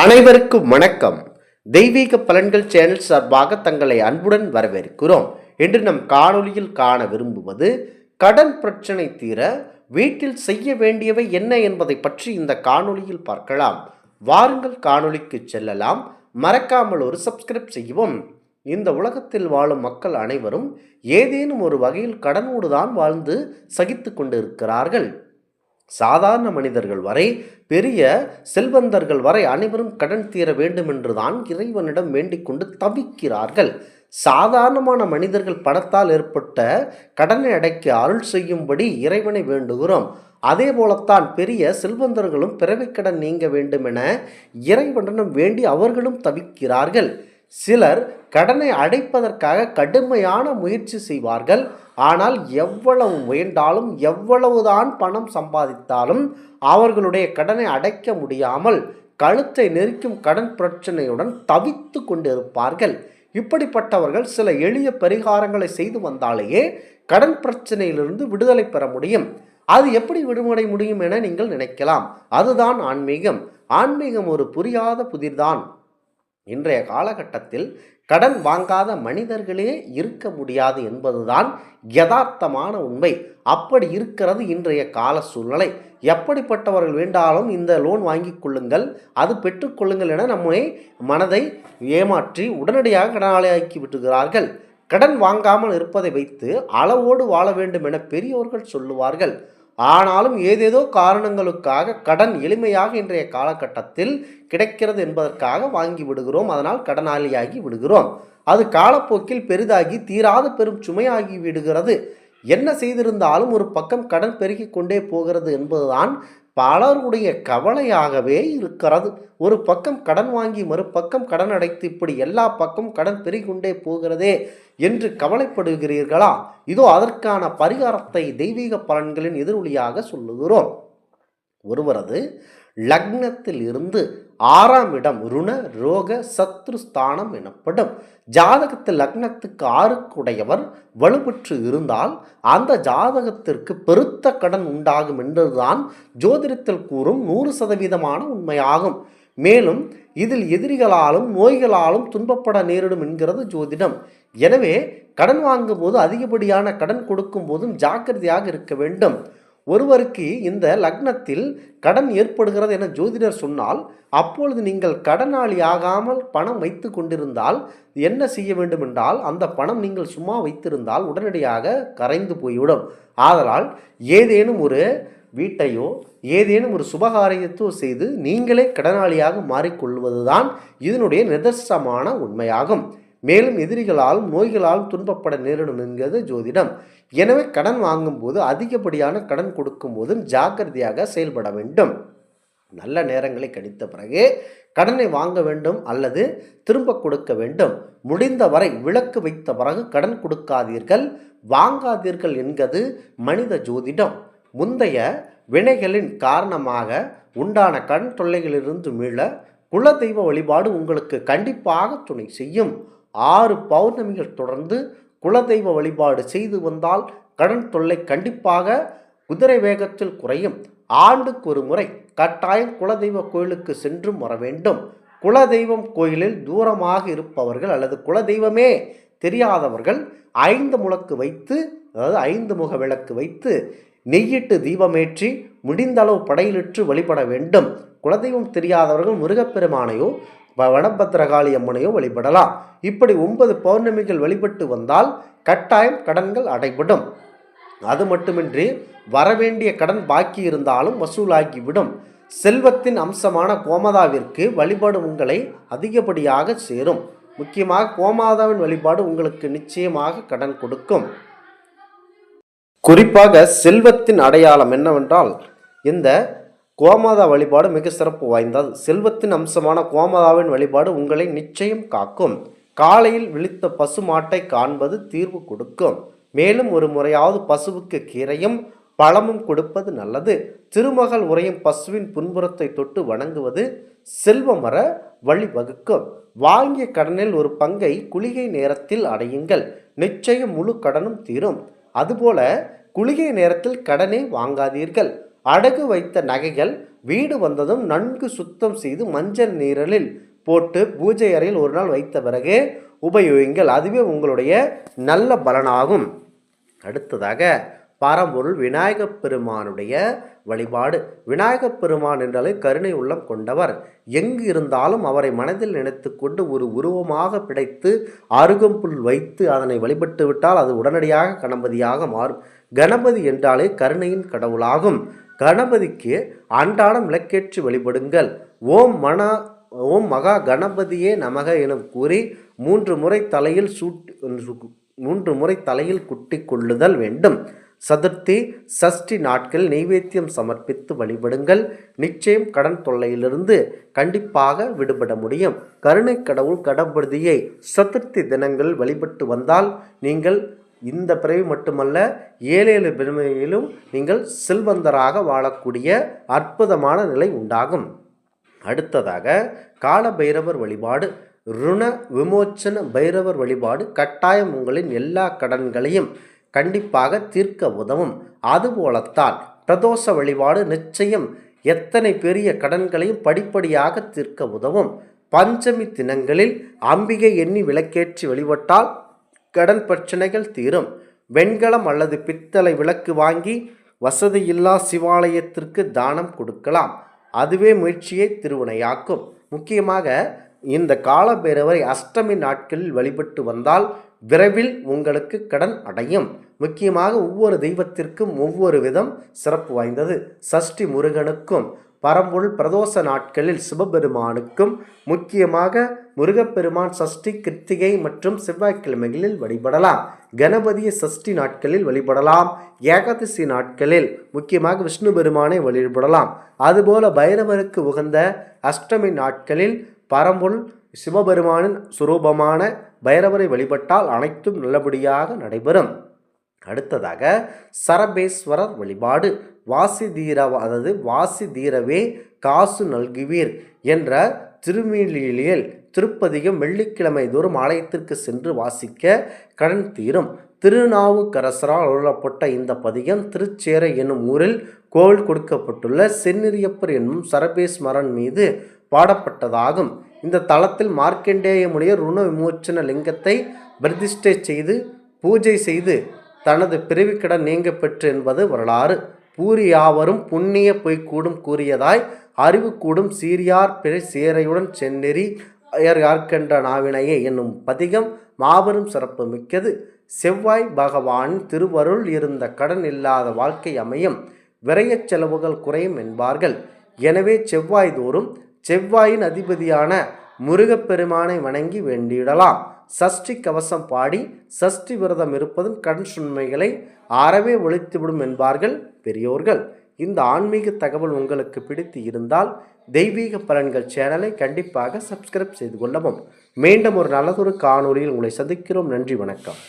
அனைவருக்கும் வணக்கம். தெய்வீக பலன்கள் சேனல் சார்பாக தங்களை அன்புடன் வரவேற்கிறோம். இன்று நம் காணொலியில் காண விரும்புவது கடன் பிரச்சனை தீர வீட்டில் செய்ய வேண்டியவை என்ன என்பதை பற்றி இந்த காணொலியில் பார்க்கலாம். வாருங்கள் காணொலிக்கு செல்லலாம். மறக்காமல் ஒரு சப்ஸ்கிரைப் செய்யவும். இந்த உலகத்தில் வாழும் மக்கள் அனைவரும் ஏதேனும் ஒரு வகையில் கடனோடு தான் வாழ்ந்து சகித்து கொண்டிருக்கிறார்கள். சாதாரண மனிதர்கள் வரை பெரிய செல்வந்தர்கள் வரை அனைவரும் கடன் தீர வேண்டும் என்றுதான் இறைவனிடம் வேண்டிக்கொண்டு தவிக்கிறார்கள். சாதாரணமான மனிதர்கள் பணத்தால் ஏற்பட்ட கடனை அடைக்க அருள் செய்யும்படி இறைவனை வேண்டுகிறோம். அதே போலத்தான் பெரிய செல்வந்தர்களும் பிறவிக்கடன் நீங்க வேண்டும் என இறைவனிடம் வேண்டி அவர்களும் தவிக்கிறார்கள். சிலர் கடனை அடைப்பதற்காக கடுமையான முயற்சி செய்வார்கள். ஆனால் எவ்வளவு முயன்றாலும் எவ்வளவுதான் பணம் சம்பாதித்தாலும் அவர்களுடைய கடனை அடைக்க முடியாமல் கழுத்தை நெரிக்கும் கடன் பிரச்சனையுடன் தவித்து கொண்டிருப்பார்கள். இப்படிப்பட்டவர்கள் சில எளிய பரிகாரங்களை செய்து வந்தாலேயே கடன் பிரச்சனையிலிருந்து விடுதலை பெற முடியும். அது எப்படி விடுமுறை முடியும் என நீங்கள் நினைக்கலாம். அதுதான் ஆன்மீகம். ஆன்மீகம் ஒரு புரியாத புதிர்தான். இன்றைய காலகட்டத்தில் கடன் வாங்காத மனிதர்களே இருக்க முடியாது என்பதுதான் யதார்த்தமான உண்மை. அப்படி இருக்கிறது இன்றைய கால சூழ்நிலை. எப்படிப்பட்டவர்கள் வேண்டாலும் இந்த லோன் வாங்கி கொள்ளுங்கள் அது பெற்றுக்கொள்ளுங்கள் என நம்மை மனதை ஏமாற்றி உடனடியாக கடனாளியாக்கி விட்டுகிறார்கள் கடன் வாங்காமல் இருப்பதை வைத்து அளவோடு வாழ வேண்டும் என பெரியோர்கள் சொல்லுவார்கள். ஆனாலும் ஏதேதோ காரணங்களுக்காக கடன் எளிமையாக இன்றைய காலகட்டத்தில் கிடைக்கிறது என்பதற்காக வாங்கி விடுகிறோம். அதனால் கடனாளியாகி விடுகிறோம். அது காலப்போக்கில் பெரிதாகி தீராத பெரும் சுமையாகி விடுகிறது. என்ன செய்திருந்தாலும் ஒரு பக்கம் கடன் பெருகிக் கொண்டே போகிறது என்பதுதான் பலருடைய கவலையாகவே இருக்கிறது. ஒரு பக்கம் கடன் வாங்கி மறுபக்கம் கடன் அடைத்து இப்படி எல்லா பக்கம் கடன் பெருகொண்டே போகிறதே என்று கவலைப்படுகிறீர்களா? இதோ அதற்கான பரிகாரத்தை தெய்வீக பலன்களின் எதிரொலியாக சொல்லுகிறோம். ஒருவரது லக்னத்தில் இருந்து ஆறாம் இடம் ருண ரோக சத்ரு ஸ்தானம் எனப்படும். ஜாதகத்தில் லக்னத்துக்கு ஆறுக்குடையவர் வலுப்பெற்று இருந்தால் அந்த ஜாதகத்திற்கு பெருத்த கடன் உண்டாகும் என்றுதான் ஜோதிடத்தில் கூறும் நூறு சதவீதமான உண்மையாகும். மேலும் இதில் எதிரிகளாலும் நோய்களாலும் துன்பப்பட நேரிடும் என்கிறது ஜோதிடம். எனவே கடன் வாங்கும் போது அதிகப்படியான கடன் கொடுக்கும் போதும் ஜாக்கிரதையாக இருக்க வேண்டும். ஒருவருக்கு இந்த லக்னத்தில் கடன் ஏற்படுகிறது என ஜோதிடர் சொன்னால் அப்பொழுது நீங்கள் கடனாளி ஆகாமல் பணம் வைத்து கொண்டிருந்தால் என்ன செய்ய வேண்டும் என்றால் அந்த பணம் நீங்கள் சும்மா வைத்திருந்தால் உடனடியாக கரைந்து போய்விடும். ஆதலால் ஏதேனும் ஒரு வீட்டையோ ஏதேனும் ஒரு சுபகாரியத்தோ செய்து நீங்களே கடனாளியாக மாறிக்கொள்வதுதான் இதனுடைய நிதர்சனமான உண்மையாகும். மேலும் எதிரிகளால் நோய்களால் துன்பப்பட நேரிடும் என்கிறது ஜோதிடம். எனவே கடன் வாங்கும்போது அதிகப்படியான கடன் கொடுக்கும்போது ஜாக்கிரதையாக செயல்பட வேண்டும். நல்ல நேரங்களை கணித்த பிறகு கடனை வாங்க வேண்டும் அல்லது திரும்ப கொடுக்க வேண்டும். முடிந்தவரை விலக்கு வைத்த பிறகு கடன் கொடுக்காதீர்கள் வாங்காதீர்கள் என்கிறது மனித ஜோதிடம். முந்தைய வினைகளின் காரணமாக உண்டான கடன் தொல்லைகளிலிருந்து மீள குலதெய்வ வழிபாடு உங்களுக்கு கண்டிப்பாக துணை செய்யும். ஆறு பௌர்ணமிகள் தொடர்ந்து குலதெய்வ வழிபாடு செய்து வந்தால் கடன் தொல்லை கண்டிப்பாக குதிரை வேகத்தில் குறையும். ஆண்டுக்கு ஒரு முறை கட்டாயம் குலதெய்வ கோயிலுக்கு சென்றும் வர வேண்டும். குலதெய்வம் கோயிலில் தூரமாக இருப்பவர்கள் அல்லது குலதெய்வமே தெரியாதவர்கள் ஐந்து முழக்கு வைத்து அதாவது ஐந்து முக விளக்கு வைத்து நெய்யிட்டு தீபமேற்றி முடிந்தளவு படையிலிட்டு வழிபட வேண்டும். குலதெய்வம் தெரியாதவர்கள் முருகப்பெருமானையோ வனபத்திரகாளி அம்மனையும் வழிபடலாம். இப்படி ஒன்பது பௌர்ணமிகள் வழிபட்டு வந்தால் கட்டாயம் கடன்கள் அடைபடும். அது மட்டுமின்றி வரவேண்டிய கடன் பாக்கி இருந்தாலும் வசூலாகிவிடும். செல்வத்தின் அம்சமான கோமதாவிற்கு வழிபாடு உங்களை அதிகப்படியாக சேரும். முக்கியமாக கோமாதாவின் வழிபாடு உங்களுக்கு நிச்சயமாக கடன் கொடுக்கும். குறிப்பாக செல்வத்தின் அடையாளம் என்னவென்றால் இந்த கோமாதா வழிபாடு மிக சிறப்பு வாய்ந்தது. செல்வத்தின் அம்சமான கோமாதாவின் வழிபாடு உங்களை நிச்சயம் காக்கும். காலையில் விழித்த பசு மாட்டை காண்பது தீர்வு கொடுக்கும். மேலும் ஒரு முறையாவது பசுவுக்கு கீரையும் பழமும் கொடுப்பது நல்லது. திருமகள் உரையும் பசுவின் புன்புறத்தை தொட்டு வணங்குவது செல்வம் வர வழிவகுக்கும். வாங்கிய கடனில் ஒரு பங்கை குளிகை நேரத்தில் அடையுங்கள். நிச்சயம் முழு கடனும் தீரும். அதுபோல குளிகை நேரத்தில் கடனை வாங்காதீர்கள். அடகு வைத்த நகைகள் வீடு வந்ததும் நன்கு சுத்தம் செய்து மஞ்சள் நீரலில் போட்டு பூஜை அறையில் ஒரு நாள் வைத்த பிறகு உபயோகிங்கள். அதுவே உங்களுடைய நல்ல பலனாகும். அடுத்ததாக பரம்பொருள் விநாயகப் பெருமானுடைய வழிபாடு. விநாயகப் பெருமான் என்றாலே கருணை உள்ளம் கொண்டவர். எங்கு இருந்தாலும் அவரை மனதில் நினைத்து கொண்டு ஒரு உருவமாக பிடைத்து அருகம்புல் வைத்து அதனை வழிபட்டு விட்டால் அது உடனடியாக கணபதியாக மாறும். கணபதி என்றாலே கருணையின் கடவுளாகும். கணபதிக்கு அன்றாடம் விளக்கேற்றி வழிபடுங்கள். ஓம் மன ஓம் மகா கணபதியே நமக என கூறி மூன்று முறை தலையில் சூட் மூன்று முறை தலையில் குட்டி கொள்ளுதல் வேண்டும். சதுர்த்தி சஷ்டி நாட்கள் நெய்வேத்தியம் சமர்ப்பித்து வழிபடுங்கள். நிச்சயம் கடன் தொல்லையிலிருந்து கண்டிப்பாக விடுபட முடியும். கருணை கடவுள் கடம்பதியை சதுர்த்தி தினங்கள் வழிபட்டு வந்தால் நீங்கள் இந்த பிறவி மட்டுமல்ல ஏழேழு பெருமையிலும் நீங்கள் செல்வந்தராக வாழக்கூடிய அற்புதமான நிலை உண்டாகும். அடுத்ததாக கால பைரவர் வழிபாடு ருண விமோச்சன பைரவர் வழிபாடு கட்டாயம் உங்களின் எல்லா கடன்களையும் கண்டிப்பாக தீர்க்க உதவும். அதுபோலத்தான் பிரதோஷ வழிபாடு நிச்சயம் எத்தனை பெரிய கடன்களையும் படிப்படியாக தீர்க்க உதவும். பஞ்சமி தினங்களில் அம்பிகை எண்ணி விளக்கேற்றி வழிபட்டால் கடன் பிரச்சனைகள் தீரும். வெண்கலம் அல்லது பித்தளை விளக்கு வாங்கி வசதியில்லா சிவாலயத்திற்கு தானம் கொடுக்கலாம். அதுவே முயற்சியை திருவினையாக்கும். முக்கியமாக இந்த காலபைரவரை அஷ்டமி நாட்களில் வழிபட்டு வந்தால் விரைவில் உங்களுக்கு கடன் அடையும். முக்கியமாக ஒவ்வொரு தெய்வத்திற்கும் ஒவ்வொரு விதம் சிறப்பு வாய்ந்தது. சஷ்டி முருகனுக்கும் பரம்பொருள் பிரதோஷ நாட்களில் சிவபெருமானுக்கும் முக்கியமாக முருகப்பெருமான் சஷ்டி கிருத்திகை மற்றும் செவ்வாய்க்கிழமைகளில் வழிபடலாம். கணபதியை சஷ்டி நாட்களில் வழிபடலாம். ஏகாதசி நாட்களில் முக்கியமாக விஷ்ணு பெருமானை வழிபடலாம். அதுபோல பைரவருக்கு உகந்த அஷ்டமி நாட்களில் பரம்பொருள் சிவபெருமானின் சுரூபமான பைரவரை வழிபட்டால் அனைத்தும் நல்லபடியாக நடைபெறும். அடுத்ததாக சரபேஸ்வரர் வழிபாடு வாசி தீர அதாவது வாசி தீரவே காசு நல்குவீர் என்ற திருமீலியல் திருப்பதிகம் வெள்ளிக்கிழமை தோறும் ஆலயத்திற்கு சென்று வாசிக்க கடன் தீரும். திருநாவுக்கரசரால் அருளப்பட்ட இந்த பதிகம் திருச்சேரை என்னும் ஊரில் கோவில் கொடுக்கப்பட்டுள்ள செந்நிரியப்பர் என்னும் சரபேஸ்மரன் மீது பாடப்பட்டதாகும். இந்த தளத்தில் மார்க்கண்டேய ருண விமோச்சன லிங்கத்தை பிரதிஷ்டை செய்து பூஜை செய்து தனது பிறவிக்கடன் நீங்க பெற்று என்பது வரலாறு. பூரியாவரும் புண்ணிய பொய்க்கூடும் கூறியதாய் அறிவு கூடும் சீரியார் பிறை சீரையுடன் செந்நெறி அயர் யார்கென்ற நாவினையே என்னும் பதிகம் மாபெரும் சிறப்பு மிக்கது. செவ்வாய் பகவான் திருவருள் இருந்த கடன் இல்லாத வாழ்க்கை அமையும். விரையச் செலவுகள் குறையும் என்பார்கள். எனவே செவ்வாய் தோறும் செவ்வாயின் அதிபதியான முருகப்பெருமானை வணங்கி வேண்டியிடலாம் சஷ்டி கவசம் பாடி சஷ்டி விரதம் இருப்பதும் கடன் சுண்மைகளை அறவே ஒழித்துவிடும் என்பார்கள் பெரியோர்கள். இந்த ஆன்மீக தகவல் உங்களுக்கு பிடித்து இருந்தால் தெய்வீக பலன்கள் சேனலை கண்டிப்பாக சப்ஸ்கிரைப் செய்து கொள்ளவும். மீண்டும் ஒரு நல்லதொரு காணொலியில் உங்களை சந்திக்கிறோம். நன்றி வணக்கம்.